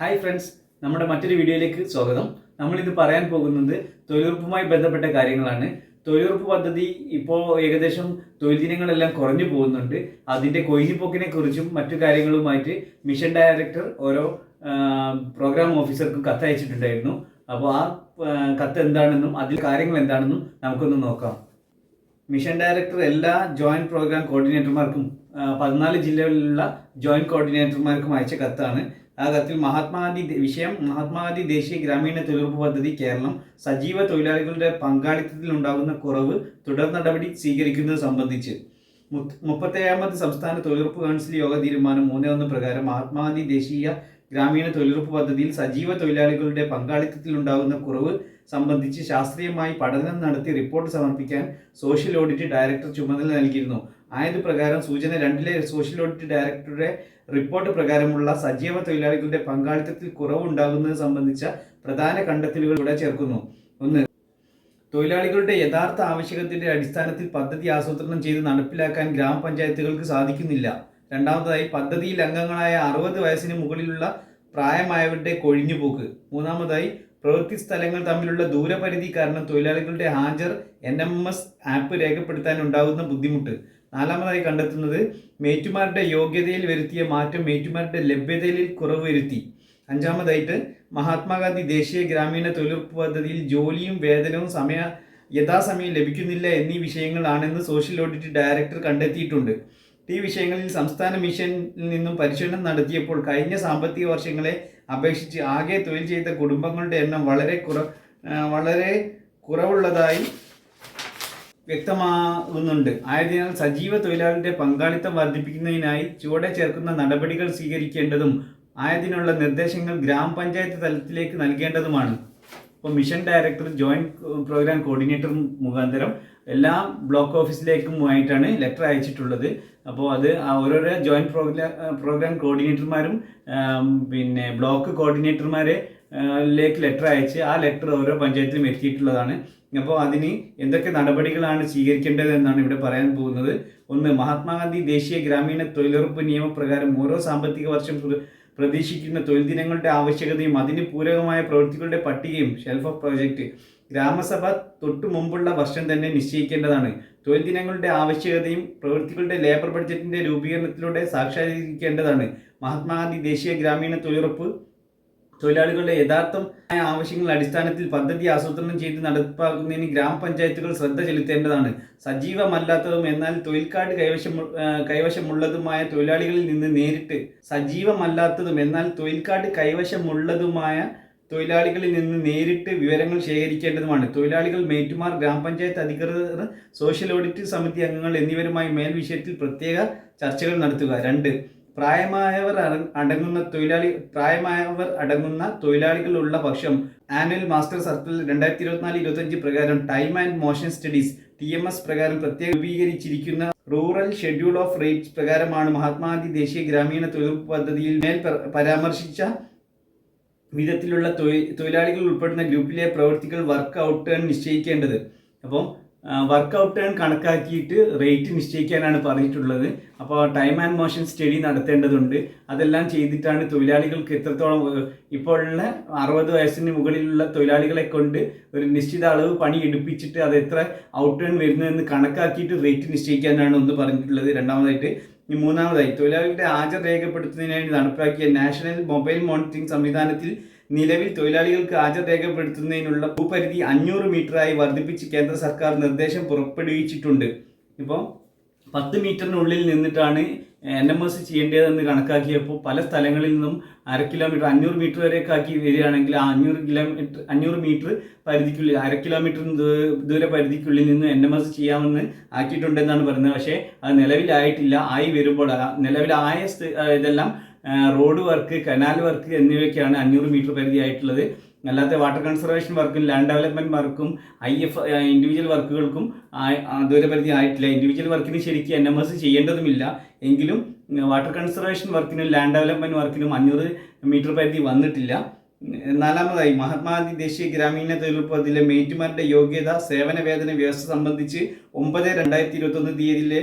Hi friends നമ്മുടെ മറ്റൊരു വീഡിയോയിലേക്ക് സ്വാഗതം. നമ്മൾ ഇത് പറയാൻ പോകുന്നത് തൊഴിലുറപ്പുമായി ബന്ധപ്പെട്ട കാര്യങ്ങളാണ്. തൊഴിലുറപ്പ് പദ്ധതി ഇപ്പോൾ ഏകദേശം തൊഴിൽ ദിനങ്ങളെല്ലാം കുറഞ്ഞു പോകുന്നുണ്ട്. അതിന്റെ കൊഴിഞ്ഞുപോക്കിനെ കുറിച്ചും മറ്റു കാര്യങ്ങളുമായിട്ട് മിഷൻ ഡയറക്ടർ ഓരോ പ്രോഗ്രാം ഓഫീസർക്കും കത്തയച്ചിട്ടുണ്ടായിരുന്നു അപ്പോൾ ആ കത്ത് എന്താണെന്നും അതിൽ കാര്യങ്ങൾ എന്താണെന്നും നമുക്കൊന്ന് നോക്കാം. മിഷൻ ഡയറക്ടർ എല്ലാ ജോയിന്റ് പ്രോഗ്രാം കോർഡിനേറ്റർമാർക്കും പതിനാല് ജില്ലകളിലുള്ള ജോയിന്റ് കോർഡിനേറ്റർമാർക്കും അയച്ച കത്താണ്. ആ കത്തിൽ മഹാത്മാഗാന്ധി വിഷയം മഹാത്മാഗാന്ധി ദേശീയ ഗ്രാമീണ തൊഴിലുറപ്പ് പദ്ധതി കേരളം സജീവ തൊഴിലാളികളുടെ പങ്കാളിത്തത്തിൽ ഉണ്ടാകുന്ന കുറവ് തുടർ നടപടി സ്വീകരിക്കുന്നത് സംബന്ധിച്ച്. മുപ്പത്തേഴാമത് സംസ്ഥാന തൊഴിലുറപ്പ് കൗൺസിൽ യോഗ തീരുമാനം മൂന്ന് ഒന്ന് പ്രകാരം മഹാത്മാഗാന്ധി ദേശീയ ഗ്രാമീണ തൊഴിലുറപ്പ് പദ്ധതിയിൽ സജീവ തൊഴിലാളികളുടെ പങ്കാളിത്തത്തിൽ ഉണ്ടാകുന്ന കുറവ് സംബന്ധിച്ച് ശാസ്ത്രീയമായി പഠനം നടത്തി റിപ്പോർട്ട് സമർപ്പിക്കാൻ സോഷ്യൽ ഓഡിറ്റ് ഡയറക്ടർ ചുമതല നൽകിയിരുന്നു. ആയത് പ്രകാരം സൂചന രണ്ടിലെ സോഷ്യൽ ഓഡിറ്റ് ഡയറക്ടറുടെ റിപ്പോർട്ട് പ്രകാരമുള്ള സജീവ തൊഴിലാളികളുടെ പങ്കാളിത്തത്തിൽ കുറവുണ്ടാകുന്നത് സംബന്ധിച്ച പ്രധാന കണ്ടെത്തലുകൾ ഇവിടെ ചേർക്കുന്നു. ഒന്ന് തൊഴിലാളികളുടെ യഥാർത്ഥ ആവശ്യകതയുടെ അടിസ്ഥാനത്തിൽ പദ്ധതി ആസൂത്രണം ചെയ്ത് നടപ്പിലാക്കാൻ ഗ്രാമപഞ്ചായത്തുകൾക്ക് സാധിക്കുന്നില്ല. രണ്ടാമതായി പദ്ധതിയിൽ അംഗങ്ങളായ അറുപത് വയസ്സിന് മുകളിലുള്ള പ്രായമായവരുടെ കൊഴിഞ്ഞുപോക്ക്. മൂന്നാമതായി പ്രവൃത്തി സ്ഥലങ്ങൾ തമ്മിലുള്ള ദൂരപരിധി കാരണം തൊഴിലാളികളുടെ ഹാജർ എൻ എം എസ് ആപ്പ് രേഖപ്പെടുത്താൻ ഉണ്ടാകുന്ന ബുദ്ധിമുട്ട്. നാലാമതായി കണ്ടെത്തുന്നത് മേറ്റുമാരുടെ യോഗ്യതയിൽ വരുത്തിയ മാറ്റം മേറ്റുമാരുടെ ലഭ്യതയിൽ കുറവ് വരുത്തി. അഞ്ചാമതായിട്ട് മഹാത്മാഗാന്ധി ദേശീയ ഗ്രാമീണ തൊഴിലുറപ്പ് പദ്ധതിയിൽ ജോലിയും വേതനവും സമയ യഥാസമയം ലഭിക്കുന്നില്ല എന്നീ വിഷയങ്ങളാണെന്ന് സോഷ്യൽ ഓഡിറ്റ് ഡയറക്ടർ കണ്ടെത്തിയിട്ടുണ്ട്. ഈ വിഷയങ്ങളിൽ സംസ്ഥാന മിഷനിൽ നിന്നും പരിശോധന നടത്തിയപ്പോൾ കഴിഞ്ഞ സാമ്പത്തിക വർഷങ്ങളെ അപേക്ഷിച്ച് ആകെ തൊഴിൽ ചെയ്ത കുടുംബങ്ങളുടെ എണ്ണം വളരെ കുറ വളരെ കുറവുള്ളതായി വ്യക്തമാകുന്നുണ്ട് ആയതിനാൽ സജീവ തൊഴിലാളിയുടെ പങ്കാളിത്തം വർദ്ധിപ്പിക്കുന്നതിനായി ചുവടെ ചേർക്കുന്ന നടപടികൾ സ്വീകരിക്കേണ്ടതും ആയതിനുള്ള നിർദ്ദേശങ്ങൾ ഗ്രാമപഞ്ചായത്ത് തലത്തിലേക്ക് നൽകേണ്ടതുമാണ്. ഇപ്പോൾ mission director joint programme coordinator മുഖാന്തരം എല്ലാ ബ്ലോക്ക് ഓഫീസിലേക്കുമായിട്ടാണ് ലെറ്റർ അയച്ചിട്ടുള്ളത്. അപ്പോൾ അത് ഓരോരോ ജോയിന്റ് പ്രോഗ്രാം പ്രോഗ്രാം കോർഡിനേറ്റർമാരും പിന്നെ ബ്ലോക്ക് കോർഡിനേറ്റർമാരെ ലേക്ക് ലെറ്റർ അയച്ച് ആ ലെറ്റർ ഓരോ പഞ്ചായത്തിലും എത്തിയിട്ടുള്ളതാണ്. അപ്പോൾ അതിന് എന്തൊക്കെ നടപടികളാണ് സ്വീകരിക്കേണ്ടത് എന്നാണ് ഇവിടെ പറയാൻ പോകുന്നത്. ഒന്ന് മഹാത്മാഗാന്ധി ദേശീയ ഗ്രാമീണ തൊഴിലുറപ്പ് നിയമപ്രകാരം ഓരോ സാമ്പത്തിക വർഷം പ്രതീക്ഷിക്കുന്ന തൊഴിൽ ദിനങ്ങളുടെ ആവശ്യകതയും അതിന് പൂരകമായ പ്രവൃത്തികളുടെ പട്ടികയും ഷെൽഫ് ഓഫ് പ്രോജക്റ്റ് ഗ്രാമസഭ തൊട്ടു മുമ്പുള്ള വർഷം തന്നെ നിശ്ചയിക്കേണ്ടതാണ്. തൊഴിൽ ദിനങ്ങളുടെ ആവശ്യകതയും പ്രവൃത്തികളുടെ ലേബർ ബഡ്ജറ്റിന്റെ രൂപീകരണത്തിലൂടെ സാക്ഷാത്കരിക്കേണ്ടതാണ്. മഹാത്മാഗാന്ധി ദേശീയ ഗ്രാമീണ തൊഴിലുറപ്പ് തൊഴിലാളികളുടെ യഥാർത്ഥമായ ആവശ്യങ്ങൾ അടിസ്ഥാനത്തിൽ പദ്ധതി ആസൂത്രണം ചെയ്ത് നടപ്പാക്കുന്നതിന് ഗ്രാമപഞ്ചായത്തുകൾ ശ്രദ്ധ ചെലുത്തേണ്ടതാണ്. സജീവമല്ലാത്തതും എന്നാൽ തൊഴിൽ കാർഡ് കൈവശം കൈവശമുള്ളതുമായ തൊഴിലാളികളിൽ നിന്ന് നേരിട്ട് സജീവമല്ലാത്തതും എന്നാൽ തൊഴിൽ കാർഡ് കൈവശമുള്ളതുമായ തൊഴിലാളികളിൽ നിന്ന് നേരിട്ട് വിവരങ്ങൾ ശേഖരിക്കേണ്ടതുമാണ്. തൊഴിലാളികൾ മേറ്റുമാർ ഗ്രാമപഞ്ചായത്ത് അധികൃതർ സോഷ്യൽ ഓഡിറ്റ് സമിതി അംഗങ്ങൾ എന്നിവരുമായി മേൽ വിഷയത്തിൽ പ്രത്യേക ചർച്ചകൾ നടത്തുക. രണ്ട് പ്രായമായവർ അടങ്ങുന്ന തൊഴിലാളി പ്രായമായവർ അടങ്ങുന്ന തൊഴിലാളികളുള്ള പക്ഷം ആനുവൽ മാസ്റ്റർ സർക്കിൾ രണ്ടായിരത്തി ഇരുപത്തിനാല് ഇരുപത്തഞ്ച് പ്രകാരം time and motion studies T M S പ്രകാരം പ്രത്യേക രൂപീകരിച്ചിരിക്കുന്ന റൂറൽ ഷെഡ്യൂൾ ഓഫ് റേറ്റ്സ് പ്രകാരമാണ് മഹാത്മാഗാന്ധി ദേശീയ ഗ്രാമീണ തൊഴിലുറപ്പ് പദ്ധതിയിൽ മേൽ പരാമർശിച്ച വിധത്തിലുള്ള തൊഴിലാളികൾ ഉൾപ്പെടുന്ന ഗ്രൂപ്പിലെ പ്രവൃത്തികൾ വർക്ക് ഔട്ട് ടേൺ നിശ്ചയിക്കേണ്ടത്. അപ്പം വർക്ക് ഔട്ട് ടേൺ കണക്കാക്കിയിട്ട് റേറ്റ് നിശ്ചയിക്കാനാണ് പറഞ്ഞിട്ടുള്ളത്. അപ്പോൾ ടൈം ആൻഡ് മോഷൻ സ്റ്റഡി നടത്തേണ്ടതുണ്ട്. അതെല്ലാം ചെയ്തിട്ടാണ് തൊഴിലാളികൾക്ക് എത്രത്തോളം ഇപ്പോഴുള്ള അറുപത് വയസ്സിന് മുകളിലുള്ള തൊഴിലാളികളെ കൊണ്ട് ഒരു നിശ്ചിത അളവ് പണി എടുപ്പിച്ചിട്ട് അത് എത്ര ഔട്ട് ടേൺ വരുന്നതെന്ന് കണക്കാക്കിയിട്ട് റേറ്റ് നിശ്ചയിക്കാനാണ് ഒന്ന് പറഞ്ഞിട്ടുള്ളത്. രണ്ടാമതായിട്ട് ഈ മൂന്നാമതായി തൊഴിലാളികളുടെ ഹാജർ രേഖപ്പെടുത്തുന്നതിനായി നടപ്പാക്കിയ നാഷണൽ മൊബൈൽ മോണിറ്ററിംഗ് സംവിധാനത്തിൽ നിലവിൽ തൊഴിലാളികൾക്ക് ഹാജർ രേഖപ്പെടുത്തുന്നതിനുള്ള ഭൂപരിധി അഞ്ഞൂറ് മീറ്ററായി വർദ്ധിപ്പിച്ച് കേന്ദ്ര സർക്കാർ നിർദ്ദേശം പുറപ്പെടുവിച്ചിട്ടുണ്ട്. ഇപ്പോൾ പത്ത് മീറ്ററിനുള്ളിൽ നിന്നിട്ടാണ് എൻ എം എസ് ചെയ്യേണ്ടതെന്ന് കണക്കാക്കിയപ്പോൾ പല സ്ഥലങ്ങളിൽ നിന്നും അര കിലോമീറ്റർ അഞ്ഞൂറ് മീറ്റർ വരെയൊക്കെ ആക്കി വരികയാണെങ്കിൽ ആ അഞ്ഞൂറ് കിലോമീറ്റർ അഞ്ഞൂറ് മീറ്റർ പരിധിക്കുള്ളിൽ അര കിലോമീറ്റർ ദൂരെ പരിധിക്കുള്ളിൽ നിന്ന് എൻ എം എസ് ചെയ്യാമെന്ന് ആക്കിയിട്ടുണ്ടെന്നാണ് പറയുന്നത്. പക്ഷേ അത് നിലവിലായിട്ടില്ല. ആയി വരുമ്പോൾ നിലവിലായ ഇതെല്ലാം റോഡ് വർക്ക് കനാൽ വർക്ക് എന്നിവയൊക്കെയാണ് അഞ്ഞൂറ് മീറ്റർ പരിധി ആയിട്ടുള്ളത് അല്ലാത്ത വാട്ടർ കൺസർവേഷൻ വർക്കും ലാൻഡ് ഡെവലപ്മെന്റ് വർക്കും ഐ എഫ് ഇൻഡിവിജ്വൽ വർക്കുകൾക്കും ദൂരപരിധി ആയിട്ടില്ല. ഇൻഡിവിജ്വൽ വർക്കിന് ശരിക്കും എൻ എം എസ് ചെയ്യേണ്ടതുമില്ല. എങ്കിലും വാട്ടർ കൺസർവേഷൻ വർക്കിനും ലാൻഡ് ഡെവലപ്മെന്റ് വർക്കിനും അഞ്ഞൂറ് മീറ്റർ പരിധി വന്നിട്ടില്ല. നാലാമതായി മഹാത്മാഗാന്ധി ദേശീയ ഗ്രാമീണ തൊഴിലുറപ്പ് മേറ്റുമാരുടെ യോഗ്യത സേവന വേതന വ്യവസ്ഥ സംബന്ധിച്ച് ഒമ്പത് രണ്ടായിരത്തി ഇരുപത്തൊന്ന് തീയതിയിലെ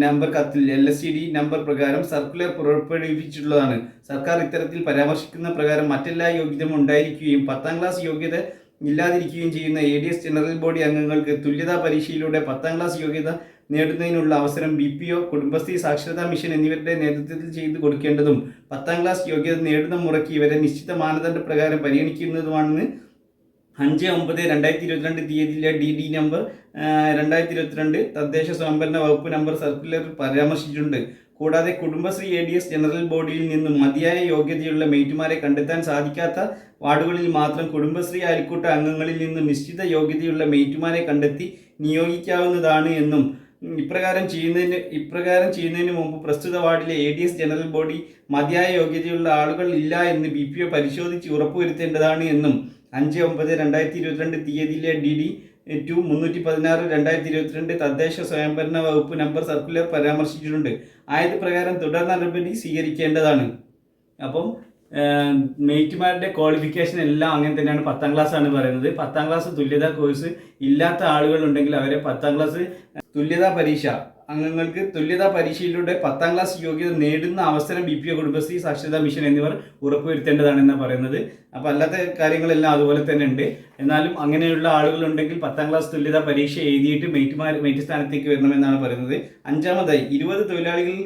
നമ്പർ കത്തിൽ L S C D number പ്രകാരം സർക്കുലർ പുറപ്പെടുവിച്ചിട്ടുള്ളതാണ്. സർക്കാർ ഇത്തരത്തിൽ പരാമർശിക്കുന്ന പ്രകാരം മറ്റെല്ലാ യോഗ്യതയും ഉണ്ടായിരിക്കുകയും പത്താം ക്ലാസ് യോഗ്യത ഇല്ലാതിരിക്കുകയും ചെയ്യുന്ന A D S general body അംഗങ്ങൾക്ക് തുല്യതാ പരീക്ഷയിലൂടെ പത്താം ക്ലാസ് യോഗ്യത നേടുന്നതിനുള്ള അവസരം ബി പി ഒ കുടുംബശ്രീ സാക്ഷരതാ മിഷൻ എന്നിവരുടെ നേതൃത്വത്തിൽ ചെയ്തു കൊടുക്കേണ്ടതും പത്താം ക്ലാസ് യോഗ്യത നേടുന്ന മുറയ്ക്ക് ഇവരെ നിശ്ചിത മാനദണ്ഡ പ്രകാരം പരിഗണിക്കുന്നതുമാണെന്ന് അഞ്ച് ഒമ്പത് രണ്ടായിരത്തി ഇരുപത്തിരണ്ട് തീയതിയിലെ ഡി ഡി നമ്പർ രണ്ടായിരത്തി ഇരുപത്തിരണ്ട് തദ്ദേശ സ്വയംഭരണ വകുപ്പ് നമ്പർ സർക്കുലർ പരാമർശിച്ചിട്ടുണ്ട്. കൂടാതെ Kudumbashree A D S general ബോഡിയിൽ നിന്നും മതിയായ യോഗ്യതയുള്ള മെയ്റ്റുമാരെ കണ്ടെത്താൻ സാധിക്കാത്ത വാർഡുകളിൽ മാത്രം കുടുംബശ്രീ അയൽക്കൂട്ട അംഗങ്ങളിൽ നിന്നും നിശ്ചിത യോഗ്യതയുള്ള മെയ്റ്റുമാരെ കണ്ടെത്തി നിയോഗിക്കാവുന്നതാണ് എന്നും ഇപ്രകാരം ചെയ്യുന്നതിന് ഇപ്രകാരം ചെയ്യുന്നതിന് മുമ്പ് പ്രസ്തുത വാർഡിലെ A D S general body മതിയായ യോഗ്യതയുള്ള ആളുകൾ ഇല്ല എന്ന് ബി പി ഒ പരിശോധിച്ച് ഉറപ്പുവരുത്തേണ്ടതാണ് എന്നും അഞ്ച് ഒമ്പത് രണ്ടായിരത്തി ഇരുപത്തിരണ്ട് തീയതിയിലെ ഡി ഡി ടു മുന്നൂറ്റി പതിനാറ് രണ്ടായിരത്തി ഇരുപത്തിരണ്ട് തദ്ദേശ സ്വയംഭരണ വകുപ്പ് നമ്പർ സർക്കുലർ പരാമർശിച്ചിട്ടുണ്ട്. ആയത് പ്രകാരം തുടർ നടപടി സ്വീകരിക്കേണ്ടതാണ്. അപ്പം മെയ്റ്റുമാരുടെ ക്വാളിഫിക്കേഷൻ എല്ലാം അങ്ങനെ തന്നെയാണ്. പത്താം ക്ലാസ് ആണ് പറയുന്നത്. പത്താം ക്ലാസ് തുല്യതാ കോഴ്സ് ഇല്ലാത്ത ആളുകൾ ഉണ്ടെങ്കിൽ അവരെ പത്താം ക്ലാസ് തുല്യതാ പരീക്ഷ. അംഗങ്ങൾക്ക് തുല്യതാ പരീക്ഷയിലൂടെ പത്താം ക്ലാസ് യോഗ്യത നേടുന്ന അവസരം ബി പി ഒ കുടുംബശ്രീ സാക്ഷരതാ മിഷൻ എന്നിവർ ഉറപ്പുവരുത്തേണ്ടതാണെന്ന് പറയുന്നത്. അപ്പോൾ അല്ലാത്ത കാര്യങ്ങളെല്ലാം അതുപോലെ തന്നെ ഉണ്ട്. എന്നാലും അങ്ങനെയുള്ള ആളുകളുണ്ടെങ്കിൽ പത്താം ക്ലാസ് തുല്യതാ പരീക്ഷ എഴുതിയിട്ട് മെയ്റ്റുമാർ മെയ്റ്റ് സ്ഥാനത്തേക്ക് വരണമെന്നാണ് പറയുന്നത്. അഞ്ചാമതായി ഇരുപത് തൊഴിലാളികളിൽ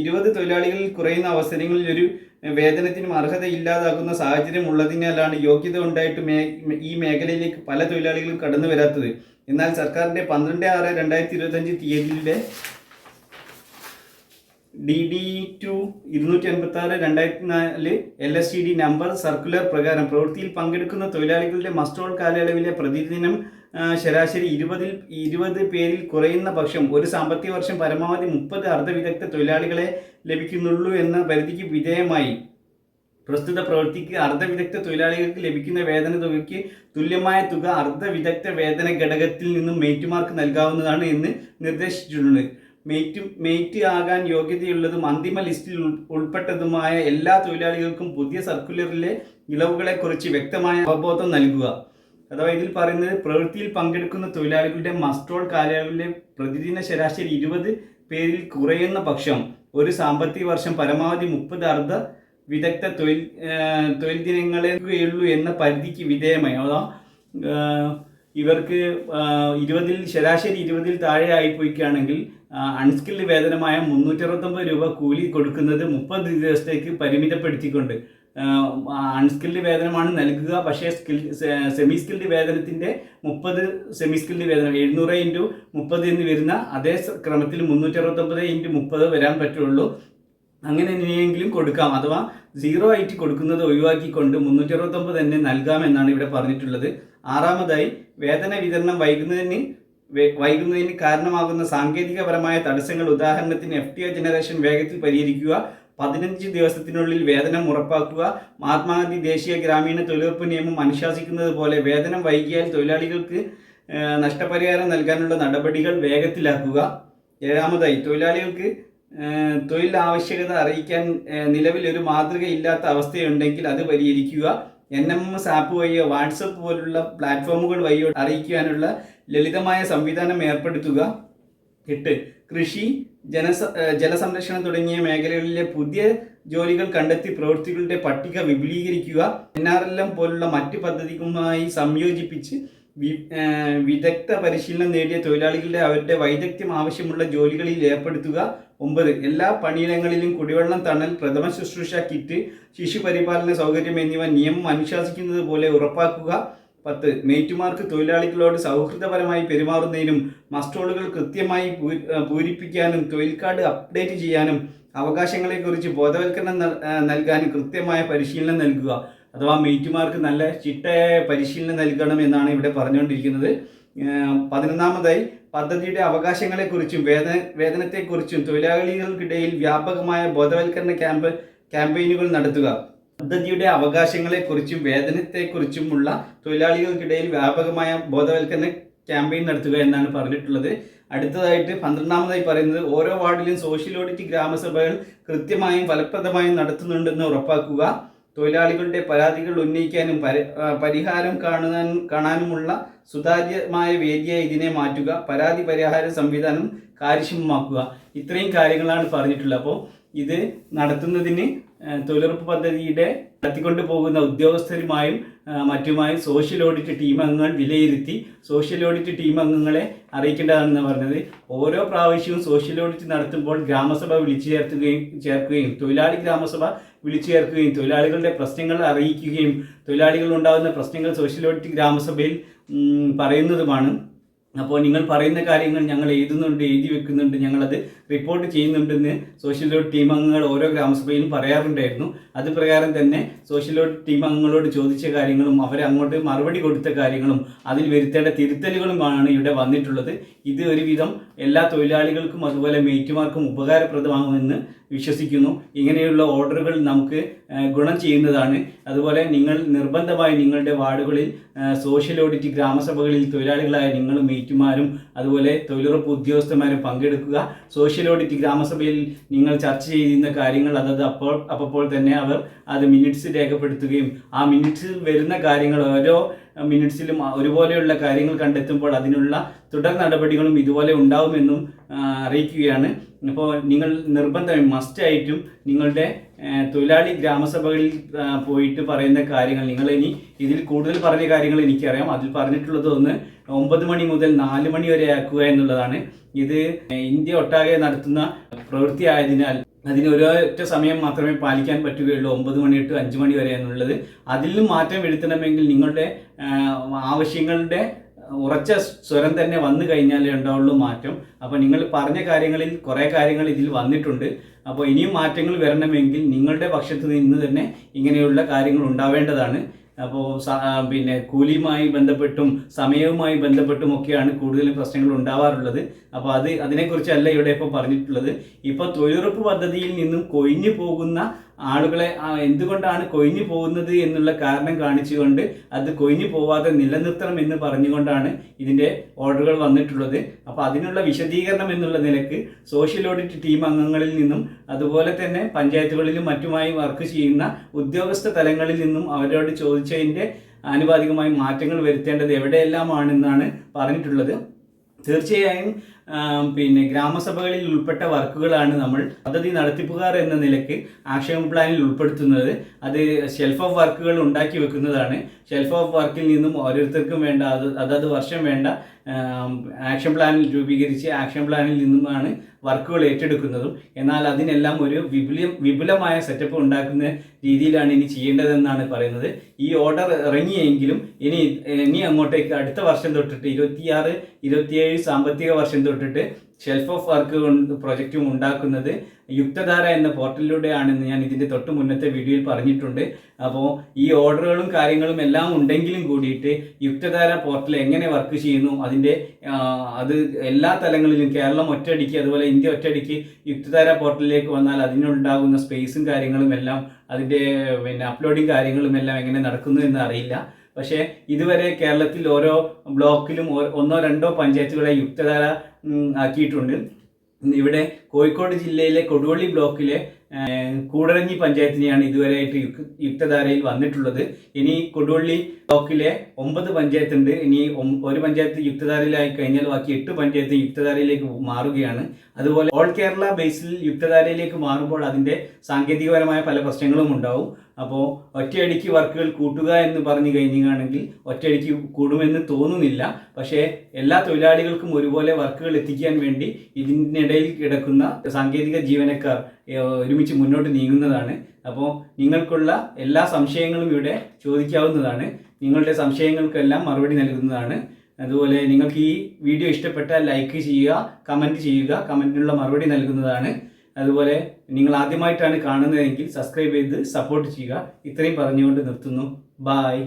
ഇരുപത് തൊഴിലാളികളിൽ കുറയുന്ന അവസരങ്ങളിൽ ഒരു വേതനത്തിനും അർഹത ഇല്ലാതാക്കുന്ന സാഹചര്യം ഉള്ളതിനാലാണ് യോഗ്യത ഉണ്ടായിട്ട് ഈ മേഖലയിലേക്ക് പല തൊഴിലാളികളും കടന്നു വരാത്തത് എന്നാൽ സർക്കാരിന്റെ പന്ത്രണ്ട് ആറ് രണ്ടായിരത്തി ഇരുപത്തഞ്ച് തീയതിയിലെ ഡി ഡി ടു ഇരുന്നൂറ്റി അൻപത്തി ആറ് രണ്ടായിരത്തി നാല് L S T D number circular പ്രകാരം പ്രവൃത്തിയിൽ പങ്കെടുക്കുന്ന തൊഴിലാളികളുടെ മസ്റ്റോൾ കാലയളവിലെ പ്രതിദിനം ശരാശരി ഇരുപതിൽ ഇരുപത് പേരിൽ കുറയുന്ന പക്ഷം ഒരു സാമ്പത്തിക വർഷം പരമാവധി മുപ്പത് അർദ്ധവിദഗ്ധ തൊഴിലാളികളെ ലഭിക്കുന്നുള്ളൂ എന്ന പരിധിക്ക് വിധേയമായി. പ്രസ്തുത പ്രവൃത്തിക്ക് അർദ്ധവിദഗ്ധ തൊഴിലാളികൾക്ക് ലഭിക്കുന്ന വേതന തുകയ്ക്ക് തുല്യമായ തുക അർദ്ധവിദഗ്ധ വേതന ഘടകത്തിൽ നിന്നും മേറ്റുമാർക്ക് നൽകാവുന്നതാണ് എന്ന് നിർദ്ദേശിച്ചിട്ടുണ്ട്. മെയ്റ്റ് മെയ്റ്റ് ആകാൻ യോഗ്യതയുള്ളതും അന്തിമ ലിസ്റ്റിൽ ഉൾപ്പെട്ടതുമായ എല്ലാ തൊഴിലാളികൾക്കും പുതിയ സർക്കുലറിലെ ഇളവുകളെക്കുറിച്ച് വ്യക്തമായ അവബോധം നൽകുക. അഥവാ ഇതിൽ പറയുന്നത് പ്രവൃത്തിയിൽ പങ്കെടുക്കുന്ന തൊഴിലാളികളുടെ മസ്ട്രോൾ കാലയളവിലെ പ്രതിദിന ശരാശരി ഇരുപത് പേരിൽ കുറയുന്ന പക്ഷം ഒരു സാമ്പത്തിക വർഷം പരമാവധി മുപ്പത് അർദ്ധ വിദഗ്ധ തൊഴിൽ തൊഴിൽ ദിനങ്ങളെ ഉള്ളൂ എന്ന പരിധിക്ക് വിധേയമായി. അതാ ഇവർക്ക് ഇരുപതിൽ ശരാശരി ഇരുപതിൽ താഴെ ആയിപ്പോയിക്കുകയാണെങ്കിൽ അൺസ്കിൽഡ് വേതനമായ മുന്നൂറ്ററുപത്തൊമ്പത് രൂപ കൂലി കൊടുക്കുന്നത് മുപ്പത് ദിവസത്തേക്ക് പരിമിതപ്പെടുത്തിക്കൊണ്ട് അൺസ്കിൽഡ് വേതനമാണ് നൽകുക. പക്ഷേ സ്കിൽ സെമി സ്കിൽഡ് വേതനത്തിന്റെ മുപ്പത് സെമി സ്കിൽഡ് വേതനം എഴുന്നൂറ് ഇന്റു മുപ്പത് എന്ന് വരുന്ന അതേ ക്രമത്തിൽ മുന്നൂറ്ററുപത്തൊമ്പത് ഇന്റു മുപ്പത് വരാൻ പറ്റുള്ളൂ. അങ്ങനെ ഇനിയെങ്കിലും കൊടുക്കാം. അഥവാ സീറോ ആയിട്ട് കൊടുക്കുന്നത് ഒഴിവാക്കിക്കൊണ്ട് മുന്നൂറ്റി അറുപത്തൊമ്പത് തന്നെ നൽകാമെന്നാണ് ഇവിടെ പറഞ്ഞിട്ടുള്ളത്. ആറാമതായി വേതന വിതരണം വൈകുന്നതിന് വൈകുന്നതിന് കാരണമാകുന്ന സാങ്കേതികപരമായ തടസ്സങ്ങൾ. ഉദാഹരണത്തിന് എഫ് ടി ഒ ജനറേഷൻ വേഗത്തിൽ പരിഹരിക്കുക പതിനഞ്ച് ദിവസത്തിനുള്ളിൽ വേതനം ഉറപ്പാക്കുക മഹാത്മാഗാന്ധി ദേശീയ ഗ്രാമീണ തൊഴിലുറപ്പ് നിയമം അനുശാസിക്കുന്നത് പോലെ വേതനം വൈകിയാൽ തൊഴിലാളികൾക്ക് നഷ്ടപരിഹാരം നൽകാനുള്ള നടപടികൾ വേഗത്തിലാക്കുക. ഏഴാമതായി തൊഴിലാളികൾക്ക് തൊഴിൽ ആവശ്യകത അറിയിക്കാൻ നിലവിൽ ഒരു മാതൃക ഇല്ലാത്ത അവസ്ഥയുണ്ടെങ്കിൽ അത് പരിഹരിക്കുക. എൻ എം എസ് ആപ്പ് വഴിയോ വാട്സപ്പ് പോലുള്ള പ്ലാറ്റ്ഫോമുകൾ വഴിയോ അറിയിക്കാനുള്ള ലളിതമായ സംവിധാനം ഏർപ്പെടുത്തുക. എട്ട് കൃഷി ജനസ ജലസംരക്ഷണം തുടങ്ങിയ മേഖലകളിലെ പുതിയ ജോലികൾ കണ്ടെത്തി പ്രവൃത്തികളുടെ പട്ടിക വിപുലീകരിക്കുക. എൻ ആർ എൽ എം പോലുള്ള മറ്റ് പദ്ധതികളുമായി സംയോജിപ്പിച്ച് വിദഗ്ധ പരിശീലനം നേടിയ തൊഴിലാളികളുടെ അവരുടെ വൈദഗ്ധ്യം ആവശ്യമുള്ള ജോലികളിൽ ഏർപ്പെടുത്തുക. ഒമ്പത്. എല്ലാ പണിയിടങ്ങളിലും കുടിവെള്ളം തണൽ പ്രഥമ ശുശ്രൂഷ കിറ്റ് ശിശു പരിപാലന സൗകര്യം എന്നിവ നിയമം അനുശാസിക്കുന്നത് പോലെ ഉറപ്പാക്കുക. പത്ത്. മേറ്റുമാർക്ക് തൊഴിലാളികളോട് സൗഹൃദപരമായി പെരുമാറുന്നതിനും മസ്റ്റോളുകൾ കൃത്യമായി പൂരിപ്പിക്കാനും തൊഴിൽ കാർഡ് അപ്ഡേറ്റ് ചെയ്യാനും അവകാശങ്ങളെക്കുറിച്ച് ബോധവൽക്കരണം നൽ- നൽകാനും കൃത്യമായ പരിശീലനം നൽകുക. അഥവാ മേറ്റുമാർക്ക് നല്ല ചിട്ടയായ പരിശീലനം നൽകണം എന്നാണ് ഇവിടെ പറഞ്ഞുകൊണ്ടിരിക്കുന്നത്. പതിനൊന്നാമതായി പദ്ധതിയുടെ അവകാശങ്ങളെക്കുറിച്ചും വേതന വേതനത്തെക്കുറിച്ചും തൊഴിലാളികൾക്കിടയിൽ വ്യാപകമായ ബോധവൽക്കരണ ക്യാമ്പ് ക്യാമ്പയിനുകൾ നടത്തുക. പദ്ധതിയുടെ അവകാശങ്ങളെക്കുറിച്ചും വേതനത്തെക്കുറിച്ചുമുള്ള തൊഴിലാളികൾക്കിടയിൽ വ്യാപകമായ ബോധവൽക്കരണ ക്യാമ്പയിൻ നടത്തുക എന്നാണ് പറഞ്ഞിട്ടുള്ളത്. അടുത്തതായിട്ട് പന്ത്രണ്ടാമതായി പറയുന്നത് ഓരോ വാർഡിലും സോഷ്യൽ ഓഡിറ്റ് ഗ്രാമസഭകൾ കൃത്യമായും ഫലപ്രദമായും നടത്തുന്നുണ്ടെന്ന് ഉറപ്പാക്കുക. തൊഴിലാളികളുടെ പരാതികൾ ഉന്നയിക്കാനും പരിഹാരം കാണാൻ കാണാനുമുള്ള സുതാര്യമായ വേദിയായി ഇതിനെ മാറ്റുക പരാതി പരിഹാര സംവിധാനം കാര്യക്ഷമമാക്കുക. ഇത്രയും കാര്യങ്ങളാണ് പറഞ്ഞിട്ടുള്ളത്. അപ്പോൾ ഇത് നടത്തുന്നതിന് തൊഴിലുറപ്പ് പദ്ധതിയുടെ നടത്തിക്കൊണ്ട് പോകുന്ന ഉദ്യോഗസ്ഥരുമായും മറ്റുമായും സോഷ്യൽ ഓഡിറ്റ് ടീം അംഗങ്ങൾ വിലയിരുത്തി സോഷ്യൽ ഓഡിറ്റ് ടീം അംഗങ്ങളെ അറിയിക്കേണ്ടതാണെന്ന് പറഞ്ഞത്. ഓരോ പ്രാവശ്യവും സോഷ്യൽ ഓഡിറ്റ് നടത്തുമ്പോൾ ഗ്രാമസഭ വിളിച്ചു ചേർത്തുകയും ചേർക്കുകയും തൊഴിലാളി ഗ്രാമസഭ വിളിച്ചു ചേർക്കുകയും തൊഴിലാളികളുടെ പ്രശ്നങ്ങൾ അറിയിക്കുകയും തൊഴിലാളികൾ ഉണ്ടാകുന്ന പ്രശ്നങ്ങൾ സോഷ്യൽ ഓഡിറ്റ് ഗ്രാമസഭയിൽ പറയുന്നതുമാണ്. അപ്പോൾ നിങ്ങൾ പറയുന്ന കാര്യങ്ങൾ ഞങ്ങൾ എഴുതുന്നുണ്ട് എഴുതി വെക്കുന്നുണ്ട് ഞങ്ങളത് റിപ്പോർട്ട് ചെയ്യുന്നുണ്ടെന്ന് സോഷ്യൽ ലോഡ് ടീം അംഗങ്ങൾ ഓരോ ഗ്രാമസഭയിലും പറയാറുണ്ടായിരുന്നു. അത് പ്രകാരം തന്നെ സോഷ്യൽ ലോഡ് ടീം അംഗങ്ങളോട് ചോദിച്ച കാര്യങ്ങളും അവരെ അങ്ങോട്ട് മറുപടി കൊടുത്ത കാര്യങ്ങളും അതിൽ വരുത്തേണ്ട തിരുത്തലുകളുമാണ് ഇവിടെ വന്നിട്ടുള്ളത്. ഇത് ഒരുവിധം എല്ലാ തൊഴിലാളികൾക്കും അതുപോലെ മേറ്റുമാർക്കും ഉപകാരപ്രദമാകുമെന്ന് വിശ്വസിക്കുന്നു. ഇങ്ങനെയുള്ള ഓർഡറുകൾ നമുക്ക് ഗുണം ചെയ്യുന്നതാണ്. അതുപോലെ നിങ്ങൾ നിർബന്ധമായി നിങ്ങളുടെ വാർഡുകളിൽ സോഷ്യൽ ഓഡിറ്റ് ഗ്രാമസഭകളിൽ തൊഴിലാളികളായ നിങ്ങൾ മേറ്റുമാരും അതുപോലെ തൊഴിലുറപ്പ് ഉദ്യോഗസ്ഥന്മാരും പങ്കെടുക്കുക. സോഷ്യൽ ഓഡിറ്റ് ഗ്രാമസഭയിൽ നിങ്ങൾ ചർച്ച ചെയ്യുന്ന കാര്യങ്ങൾ അതത് അപ്പോൾ അപ്പോൾ തന്നെ അവർ അത് മിനിറ്റ്സ് രേഖപ്പെടുത്തുകയും ആ മിനിറ്റ്സിൽ വരുന്ന കാര്യങ്ങൾ ഓരോ മിനിറ്റ്സിലും ഒരുപോലെയുള്ള കാര്യങ്ങൾ കണ്ടെത്തുമ്പോൾ അതിനുള്ള തുടർ നടപടികളും ഇതുപോലെ ഉണ്ടാവുമെന്നും അറിയിക്കുകയാണ്. അപ്പോൾ നിങ്ങൾ നിർബന്ധമായും മസ്റ്റായിട്ടും നിങ്ങളുടെ തൊഴിലാളി ഗ്രാമസഭകളിൽ പോയിട്ട് പറയുന്ന കാര്യങ്ങൾ നിങ്ങൾ ഇനി ഇതിൽ കൂടുതൽ പറഞ്ഞ കാര്യങ്ങൾ എനിക്കറിയാം. അതിൽ പറഞ്ഞിട്ടുള്ളത് ഒന്ന് ഒമ്പത് മണി മുതൽ നാല് മണി വരെ ആക്കുക എന്നുള്ളതാണ്. ഇത് ഇന്ത്യ ഒട്ടാകെ നടത്തുന്ന പ്രവൃത്തി ആയതിനാൽ അതിന് ഒരൊറ്റ സമയം മാത്രമേ പാലിക്കാൻ പറ്റുകയുള്ളൂ ഒമ്പത് മണി തൊട്ട് അഞ്ച് മണി വരെ എന്നുള്ളത്. അതിലും മാറ്റം വരുത്തണമെങ്കിൽ നിങ്ങളുടെ ആവശ്യങ്ങളുടെ ഉറച്ച സ്വരം തന്നെ വന്നു കഴിഞ്ഞാലേ ഉണ്ടാവുള്ളൂ മാറ്റം. അപ്പോൾ നിങ്ങൾ പറഞ്ഞ കാര്യങ്ങളിൽ കുറേ കാര്യങ്ങൾ ഇതിൽ വന്നിട്ടുണ്ട്. അപ്പോൾ ഇനിയും മാറ്റങ്ങൾ വരണമെങ്കിൽ നിങ്ങളുടെ പക്ഷത്ത് നിന്ന് തന്നെ ഇങ്ങനെയുള്ള കാര്യങ്ങൾ ഉണ്ടാവേണ്ടതാണ്. അപ്പോൾ പിന്നെ കൂലിയുമായി ബന്ധപ്പെട്ടും സമയവുമായി ബന്ധപ്പെട്ടും ഒക്കെയാണ് കൂടുതലും പ്രശ്നങ്ങൾ ഉണ്ടാവാറുള്ളത്. അപ്പോൾ അത് അതിനെക്കുറിച്ചല്ല ഇവിടെ ഇപ്പോൾ പറഞ്ഞിട്ടുള്ളത്. ഇപ്പോൾ തൊഴിലുറപ്പ് പദ്ധതിയിൽ നിന്നും കൊഴിഞ്ഞു പോകുന്ന ആളുകളെ എന്തുകൊണ്ടാണ് കൊഴിഞ്ഞു പോകുന്നത് എന്നുള്ള കാരണം കാണിച്ചുകൊണ്ട് അത് കൊഴിഞ്ഞു പോവാതെ നിലനിർത്തണം എന്ന് പറഞ്ഞുകൊണ്ടാണ് ഇതിന്റെ ഓർഡറുകൾ വന്നിട്ടുള്ളത്. അപ്പോൾ അതിനുള്ള വിശദീകരണം എന്നുള്ള നിലയ്ക്ക് സോഷ്യൽ ഓഡിറ്റ് ടീം അംഗങ്ങളിൽ നിന്നും അതുപോലെ തന്നെ പഞ്ചായത്തുകളിലും മറ്റുമായി വർക്ക് ചെയ്യുന്ന ഉദ്യോഗസ്ഥ തലങ്ങളിൽ നിന്നും അവരോട് ചോദിച്ചതിന്റെ ആനുപാതികമായി മാറ്റങ്ങൾ വരുത്തേണ്ടത് എവിടെയെല്ലാമാണെന്നാണ് പറഞ്ഞിട്ടുള്ളത്. തീർച്ചയായും പിന്നെ ഗ്രാമസഭകളിൽ ഉൾപ്പെട്ട വർക്കുകളാണ് നമ്മൾ പദ്ധതി നടത്തിപ്പുകാർ എന്ന നിലയ്ക്ക് ആക്ഷൻ പ്ലാനിൽ ഉൾപ്പെടുത്തുന്നത്. അത് ഷെൽഫ് ഓഫ് വർക്കുകൾ ഉണ്ടാക്കി വെക്കുന്നതാണ്. ഷെൽഫ് ഓഫ് വർക്കിൽ നിന്നും ഓരോരുത്തർക്കും വേണ്ട അത് അതത് വർഷം വേണ്ട ആക്ഷൻ പ്ലാനിൽ രൂപീകരിച്ച് ആക്ഷൻ പ്ലാനിൽ നിന്നുമാണ് വർക്കുകൾ ഏറ്റെടുക്കുന്നതും. എന്നാൽ അതിനെല്ലാം ഒരു വിപുലം വിപുലമായ സെറ്റപ്പ് ഉണ്ടാക്കുന്ന രീതിയിലാണ് ഇനി ചെയ്യേണ്ടതെന്നാണ് പറയുന്നത്. ഈ ഓർഡർ ഇറങ്ങിയെങ്കിലും ഇനി ഇനി അങ്ങോട്ടേക്ക് അടുത്ത വർഷം തൊട്ടിട്ട് ഇരുപത്തിയാറ് ഇരുപത്തിയേഴ് സാമ്പത്തിക വർഷം തൊട്ടിട്ട് ഷെൽഫ് ഓഫ് വർക്ക് പ്രൊജക്റ്റും ഉണ്ടാക്കുന്നത് യുക്തധാര എന്ന പോർട്ടലിലൂടെയാണെന്ന് ഞാൻ ഇതിന്റെ തൊട്ട് മുന്നത്തെ വീഡിയോയിൽ പറഞ്ഞിട്ടുണ്ട്. അപ്പോൾ ഈ ഓർഡറുകളും കാര്യങ്ങളും എല്ലാം ഉണ്ടെങ്കിലും കൂടിയിട്ട് യുക്തധാര പോർട്ടൽ എങ്ങനെ വർക്ക് ചെയ്യുന്നു അതിന്റെ അത് എല്ലാ തലങ്ങളിലും കേരളം ഒറ്റയടിക്ക് അതുപോലെ ഇന്ത്യ ഒറ്റയടിക്ക് യുക്തധാര പോർട്ടലിലേക്ക് വന്നാൽ അതിനുണ്ടാകുന്ന സ്പേസും കാര്യങ്ങളും എല്ലാം അതിന്റെ പിന്നെ അപ്ലോഡിങ് കാര്യങ്ങളും എല്ലാം എങ്ങനെ നടക്കുന്നു എന്ന് അറിയില്ല. പക്ഷേ ഇതുവരെ കേരളത്തിൽ ഓരോ ബ്ലോക്കിലും ഒന്നോ രണ്ടോ പഞ്ചായത്തുകളെ യുക്തധാര ആക്കിയിട്ടുണ്ട്. ഇവിടെ കോഴിക്കോട് ജില്ലയിലെ കൊടുവള്ളി ബ്ലോക്കിലെ കൂടരഞ്ഞി പഞ്ചായത്തിനെയാണ് ഇതുവരെയായിട്ട് യുക്ത- യുക്തധാരയിൽ വന്നിട്ടുള്ളത്. ഇനി കൊടുവള്ളി ബ്ലോക്കിലെ ഒമ്പത് പഞ്ചായത്തുണ്ട്. ഇനി ഒരു പഞ്ചായത്ത് യുക്തധാരയിലായി കഴിഞ്ഞാൽ ബാക്കി എട്ട് പഞ്ചായത്ത് യുക്തധാരയിലേക്ക് മാറുകയാണ്. അതുപോലെ ഓൾ കേരള ബേസിൽ യുക്തധാരയിലേക്ക് മാറുമ്പോൾ അതിന്റെ സാങ്കേതികപരമായ പല പ്രശ്നങ്ങളും ഉണ്ടാവും. അപ്പോൾ ഒറ്റയടിക്ക് വർക്കുകൾ കൂട്ടുക എന്ന് പറഞ്ഞു കഴിഞ്ഞാണെങ്കിൽ ഒറ്റയടിക്ക് കൂടുമെന്ന് തോന്നുന്നില്ല. പക്ഷേ എല്ലാ തൊഴിലാളികൾക്കും ഒരുപോലെ വർക്കുകൾ എത്തിക്കാൻ വേണ്ടി ഇതിനിടയിൽ കിടക്കുന്ന സാങ്കേതിക ജീവനക്കാർ ഒരുമിച്ച് മുന്നോട്ട് നീങ്ങുന്നതാണ്. അപ്പോൾ നിങ്ങൾക്കുള്ള എല്ലാ സംശയങ്ങളും ഇവിടെ ചോദിക്കാവുന്നതാണ്. നിങ്ങളുടെ സംശയങ്ങൾക്കെല്ലാം മറുപടി നൽകുന്നതാണ്. അതുപോലെ നിങ്ങൾക്ക് ഈ വീഡിയോ ഇഷ്ടപ്പെട്ടാൽ ലൈക്ക് ചെയ്യുക കമന്റ് ചെയ്യുക കമന്റിനുള്ള മറുപടി നൽകുന്നതാണ്. അതുപോലെ നിങ്ങൾ ആദ്യമായിട്ടാണ് കാണുന്നതെങ്കിൽ സബ്സ്ക്രൈബ് ചെയ്ത് സപ്പോർട്ട് ചെയ്യുക. ഇത്രയും പറഞ്ഞുകൊണ്ട് നിർത്തുന്നു. ബായ്